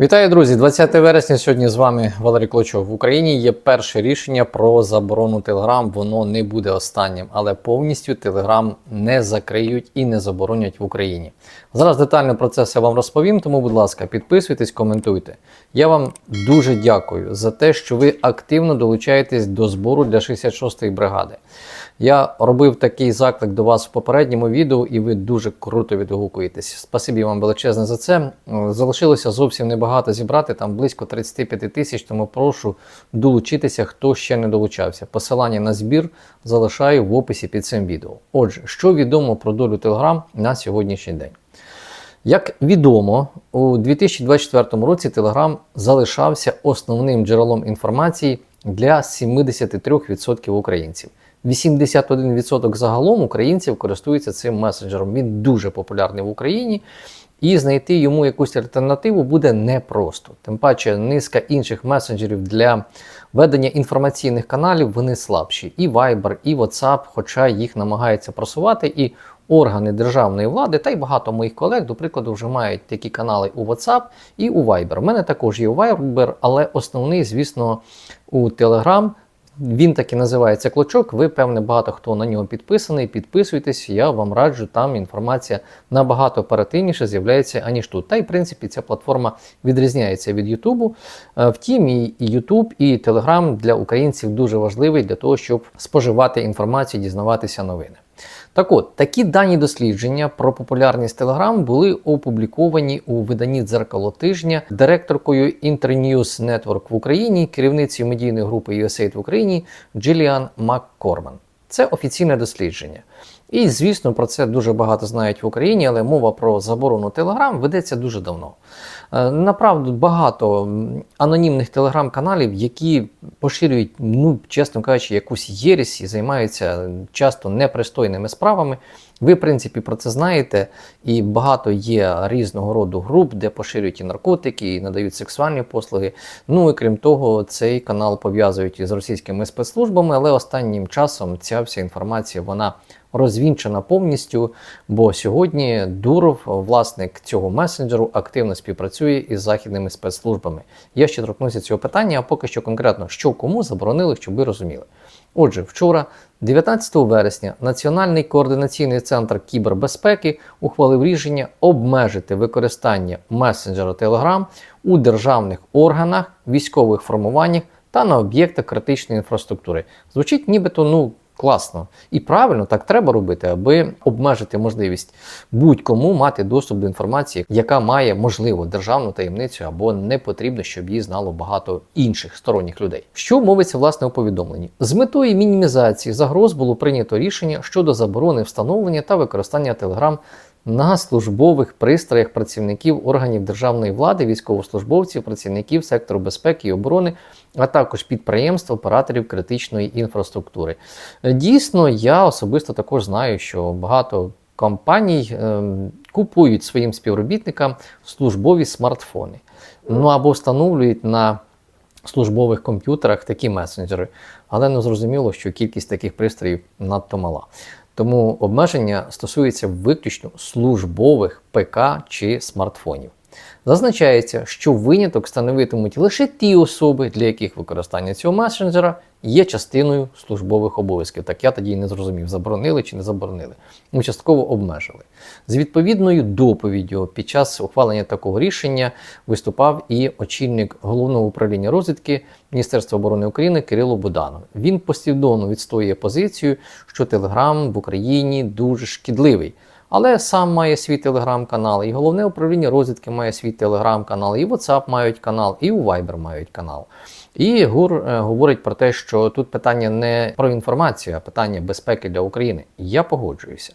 Вітаю, друзі! 20 вересня. Сьогодні з вами Валерій Клочов. В Україні є перше рішення про заборону Телеграм. Воно не буде останнім, але повністю Телеграм не закриють і не заборонять в Україні. Зараз детально про це все вам розповім. Тому, будь ласка, підписуйтесь, коментуйте. Я вам дуже дякую за те, що ви активно долучаєтесь до збору для 66-ї бригади. Я робив такий заклик до вас в попередньому відео, і ви дуже круто відгукуєтесь. Спасибі вам величезне за це. Залишилося зовсім небагато зібрати, там близько 35 тисяч, тому прошу долучитися, хто ще не долучався. Посилання на збір залишаю в описі під цим відео. Отже, що відомо про долю Telegram на сьогоднішній день? Як відомо, у 2024 році Telegram залишався основним джерелом інформації для 73% українців. 81% загалом українців користуються цим месенджером. Він дуже популярний в Україні, і знайти йому якусь альтернативу буде непросто. Тим паче, низка інших месенджерів для ведення інформаційних каналів вони слабші. І Viber, і WhatsApp, хоча їх намагаються просувати, і органи державної влади, та й багато моїх колег, до прикладу, вже мають такі канали у WhatsApp і у Viber. У мене також є у Viber, але основний, звісно, у Telegram. Він так і називається Клочок. Ви, певне, багато хто на нього підписаний. Підписуйтесь, я вам раджу, там інформація набагато оперативніше з'являється, аніж тут. Та й в принципі ця платформа відрізняється від Ютубу. Е, Втім, і Ютуб, і Телеграм для українців дуже важливий для того, щоб споживати інформацію, дізнаватися новини. Так от, такі дані дослідження про популярність Telegram були опубліковані у виданні дзеркало тижня директоркою Internews Network в Україні, керівницею медійної групи USAID в Україні Джиліан Маккорман. Це офіційне дослідження. І, звісно, про це дуже багато знають в Україні, але мова про заборону Телеграм ведеться дуже давно. Е, Направду багато анонімних телеграм-каналів, які поширюють, ну, чесно кажучи, якусь єресь і займаються часто непристойними справами. Ви, в принципі, про це знаєте, і багато є різного роду груп, де поширюють і наркотики, і надають сексуальні послуги. Ну і крім того, цей канал пов'язують із російськими спецслужбами, але останнім часом ця вся інформація вона розвінчена повністю. Бо сьогодні Дуров, власник цього месенджеру, активно співпрацює із західними спецслужбами. Я ще торкнуся цього питання, а поки що конкретно що кому заборонили, щоб ви розуміли. Отже, вчора, 19 вересня, Національний координаційний центр кібербезпеки ухвалив рішення обмежити використання месенджера Telegram у державних органах, військових формуваннях та на об'єктах критичної інфраструктури. Звучить нібито ну класно і правильно так треба робити, аби обмежити можливість будь-кому мати доступ до інформації, яка має можливо державну таємницю або не потрібно, щоб її знало багато інших сторонніх людей. Що мовиться власне у повідомленні? З метою мінімізації загроз було прийнято рішення щодо заборони встановлення та використання Telegram на службових пристроях працівників органів державної влади, військовослужбовців, працівників сектору безпеки і оборони, а також підприємств, операторів критичної інфраструктури. Дійсно, я особисто також знаю, що багато компаній ем, купують своїм співробітникам службові смартфони. Ну або встановлюють на службових комп'ютерах такі месенджери, але не зрозуміло, що кількість таких пристроїв надто мала. Тому обмеження стосується виключно службових ПК чи смартфонів. Зазначається, що виняток становитимуть лише ті особи, для яких використання цього месенджера є частиною службових обов'язків. Так я тоді і не зрозумів, заборонили чи не заборонили. Ми частково обмежили. З відповідною доповіддю під час ухвалення такого рішення виступав і очільник головного управління розвідки Міністерства оборони України Кирило Буданов. Він послідовно відстоює позицію, що Телеграм в Україні дуже шкідливий. Але сам має свій телеграм-канал, і головне управління розвідки має свій телеграм-канал, і WhatsApp мають канал, і у Viber мають канал. І ГУР е, говорить про те, що тут питання не про інформацію, а питання безпеки для України. Я погоджуюся.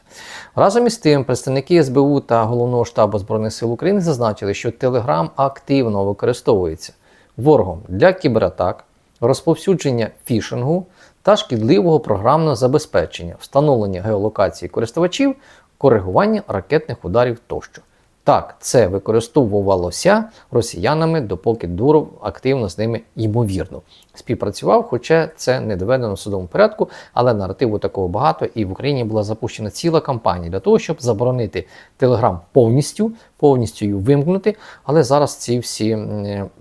Разом із тим, представники СБУ та Головного штабу Збройних сил України зазначили, що Телеграм активно використовується ворогом для кібератак, розповсюдження фішингу та шкідливого програмного забезпечення, встановлення геолокації користувачів коригування ракетних ударів тощо. Так, це використовувалося росіянами, допоки Дуров активно з ними ймовірно співпрацював, хоча це не доведено в судовому порядку, але наративу такого багато, і в Україні була запущена ціла кампанія для того, щоб заборонити Телеграм повністю, повністю її вимкнути. Але зараз ці всі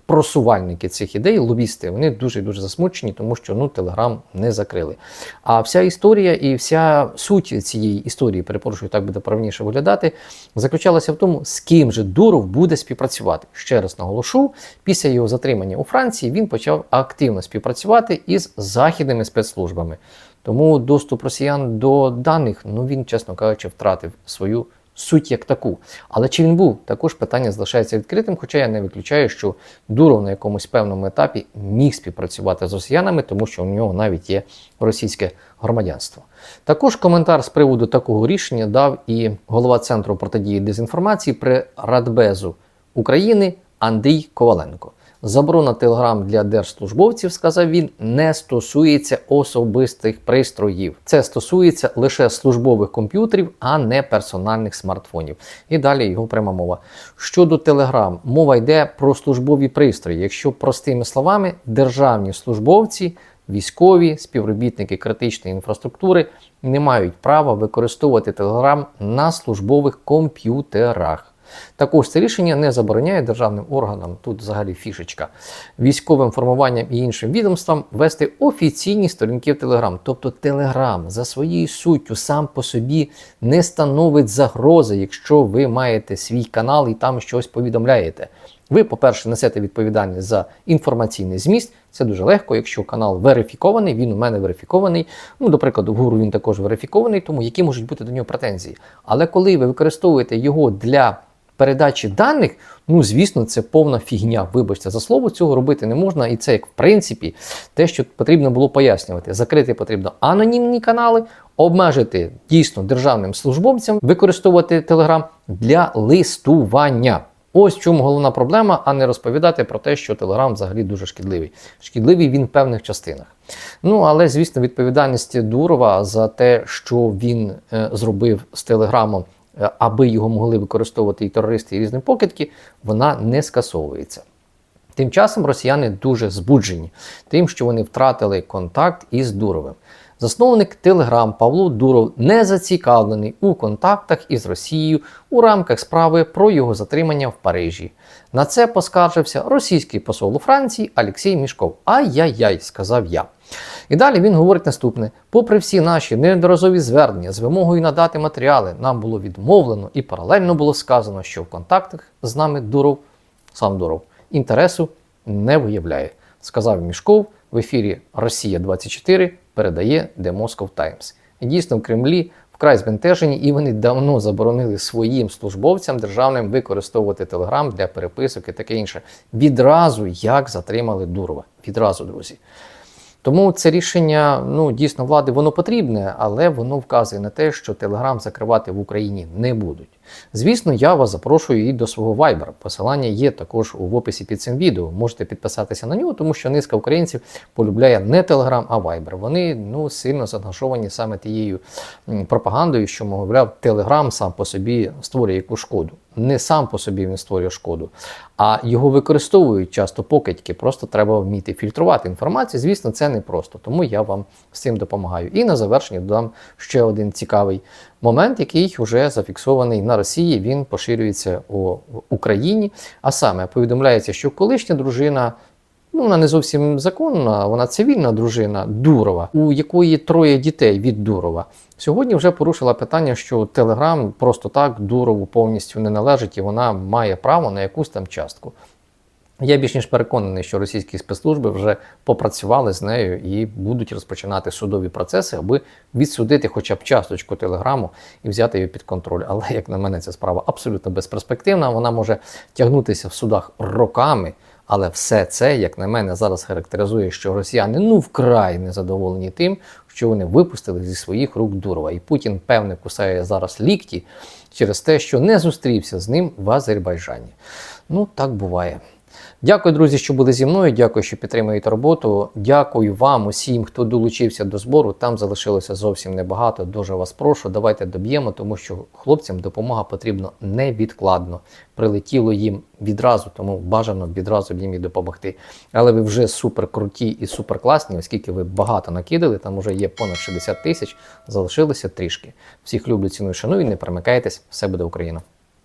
просувальники цих ідей, лобісти, вони дуже дуже засмучені, тому що ну Телеграм не закрили. А вся історія і вся суть цієї історії, перепрошую, так буде правильніше виглядати, заключалася в тому, з ким же Дуров буде співпрацювати. Ще раз наголошу, після його затримання у Франції він почав активно співпрацювати із західними спецслужбами. Тому доступ росіян до даних, ну він, чесно кажучи, втратив свою суть як таку. Але чи він був, також питання залишається відкритим, хоча я не виключаю, що Дуров на якомусь певному етапі міг співпрацювати з росіянами, тому що у нього навіть є російське громадянство. Також коментар з приводу такого рішення дав і голова Центру протидії дезінформації при Радбезу України Андрій Коваленко. Заборона телеграм для держслужбовців, сказав він, не стосується особистих пристроїв. Це стосується лише службових комп'ютерів, а не персональних смартфонів. І далі його пряма мова. Щодо телеграм, мова йде про службові пристрої. Якщо простими словами, державні службовці. Військові співробітники критичної інфраструктури не мають права використовувати Telegram на службових комп'ютерах. Також це рішення не забороняє державним органам, тут взагалі фішечка, військовим формуванням і іншим відомствам вести офіційні сторінки в Telegram. Тобто Telegram за своєю суттю сам по собі не становить загрози, якщо ви маєте свій канал і там щось повідомляєте. Ви, по-перше, несете відповідальність за інформаційний зміст. Це дуже легко, якщо канал верифікований, він у мене верифікований. Ну, до прикладу, в гуру він також верифікований, тому які можуть бути до нього претензії. Але коли ви використовуєте його для передачі даних, ну звісно, це повна фігня. Вибачте за слово, цього робити не можна, і це як в принципі те, що потрібно було пояснювати. Закрити потрібно анонімні канали, обмежити дійсно державним службовцям, використовувати Telegram для листування. Ось в чому головна проблема, а не розповідати про те, що Телеграм взагалі дуже шкідливий. Шкідливий він в певних частинах. Ну, але, звісно, відповідальність Дурова за те, що він е, зробив з Телеграмом, аби його могли використовувати і терористи, і різні покидки, вона не скасовується. Тим часом росіяни дуже збуджені тим, що вони втратили контакт із Дуровим. Засновник Telegram Павло Дуров не зацікавлений у контактах із Росією у рамках справи про його затримання в Парижі. На це поскаржився російський посол у Франції Олексій Мішков. Ай-яй-яй, сказав я. І далі він говорить наступне: попри всі наші неодноразові звернення з вимогою надати матеріали, нам було відмовлено і паралельно було сказано, що в контактах з нами Дуров, сам Дуров, інтересу не виявляє, сказав Мішков в ефірі Росія 24 передає The Moscow Times. Дійсно в Кремлі вкрай збентежені, і вони давно заборонили своїм службовцям державним використовувати Телеграм для переписок і таке інше. Відразу як затримали Дурова. Відразу, друзі. Тому це рішення ну дійсно влади воно потрібне, але воно вказує на те, що Телеграм закривати в Україні не будуть. Звісно, я вас запрошую і до свого Viber. Посилання є також в описі під цим відео. Можете підписатися на нього, тому що низка українців полюбляє не Telegram, а Viber. Вони ну сильно заангажовані саме тією пропагандою, що мовляв, Telegram сам по собі створює яку шкоду. Не сам по собі він створює шкоду, а його використовують часто покидьки. Просто треба вміти фільтрувати інформацію. Звісно, це не просто, тому я вам з цим допомагаю. І на завершення додам ще один цікавий момент, який вже зафіксований на Росії. Він поширюється у Україні. А саме повідомляється, що колишня дружина. Ну, вона не зовсім законна, вона цивільна дружина Дурова, у якої троє дітей від Дурова. Сьогодні вже порушила питання, що Телеграм просто так Дурову повністю не належить і вона має право на якусь там частку. Я більш ніж переконаний, що російські спецслужби вже попрацювали з нею і будуть розпочинати судові процеси, аби відсудити хоча б часточку телеграму і взяти її під контроль. Але, як на мене, ця справа абсолютно безперспективна. Вона може тягнутися в судах роками. Але все це, як на мене, зараз характеризує, що росіяни ну вкрай незадоволені тим, що вони випустили зі своїх рук Дурова. І Путін, певне, кусає зараз лікті через те, що не зустрівся з ним в Азербайджані. Ну, так буває. Дякую, друзі, що були зі мною. Дякую, що підтримуєте роботу. Дякую вам, усім, хто долучився до збору. Там залишилося зовсім небагато. Дуже вас прошу. Давайте доб'ємо, тому що хлопцям допомога потрібна невідкладно. Прилетіло їм відразу, тому бажано відразу їм і допомогти. Але ви вже супер круті і супер класні, оскільки ви багато накидали. Там вже є понад 60 тисяч. Залишилося трішки. Всіх люблю, ціную, шаную. Не перемикайтесь, все буде Україна.